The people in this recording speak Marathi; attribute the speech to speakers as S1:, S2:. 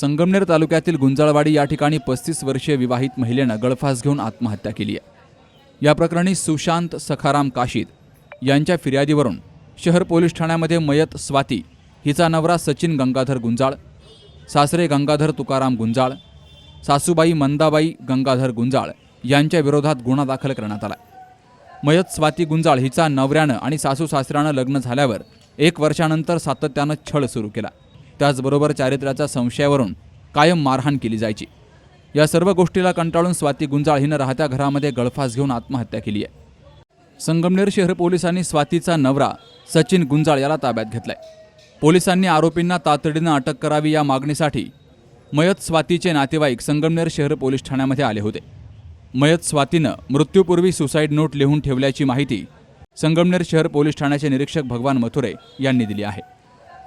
S1: संगमनेर तालुक्यातील गुंजाळवाडी या ठिकाणी पस्तीस वर्षीय विवाहित महिलेनं गळफास घेऊन आत्महत्या केली आहे. या प्रकरणी सुशांत सखाराम काशीद यांच्या फिर्यादीवरून शहर पोलीस ठाण्यामध्ये मयत स्वाती हिचा नवरा सचिन गंगाधर गुंजाळ सासरे गंगाधर तुकाराम गुंजाळ सासूबाई मंदाबाई गंगाधर गुंजाळ यांच्या विरोधात गुन्हा दाखल करण्यात आला मयत स्वाती गुंजाळ हिचा नवऱ्यानं आणि सासू सासऱ्यानं लग्न झाल्यावर एक वर्षानंतर सातत्यानं छळ सुरू केला. त्याचबरोबर चारित्र्याच्या संशयावरून कायम मारहाण केली जायची. या सर्व गोष्टीला कंटाळून स्वाती गुंजाळ हिनं राहत्या घरामध्ये गळफास घेऊन आत्महत्या केली आहे. संगमनेर शहर पोलिसांनी स्वातीचा नवरा सचिन गुंजाळ याला ताब्यात घेतलाय. पोलिसांनी आरोपींना तातडीनं अटक करावी या मागणीसाठी मयत स्वातीचे नातेवाईक संगमनेर शहर पोलीस ठाण्यामध्ये आले होते. मयत स्वातीनं मृत्यूपूर्वी सुसाईड नोट लिहून ठेवल्याची माहिती संगमनेर शहर पोलीस ठाण्याचे निरीक्षक भगवान मथुरे यांनी दिली आहे.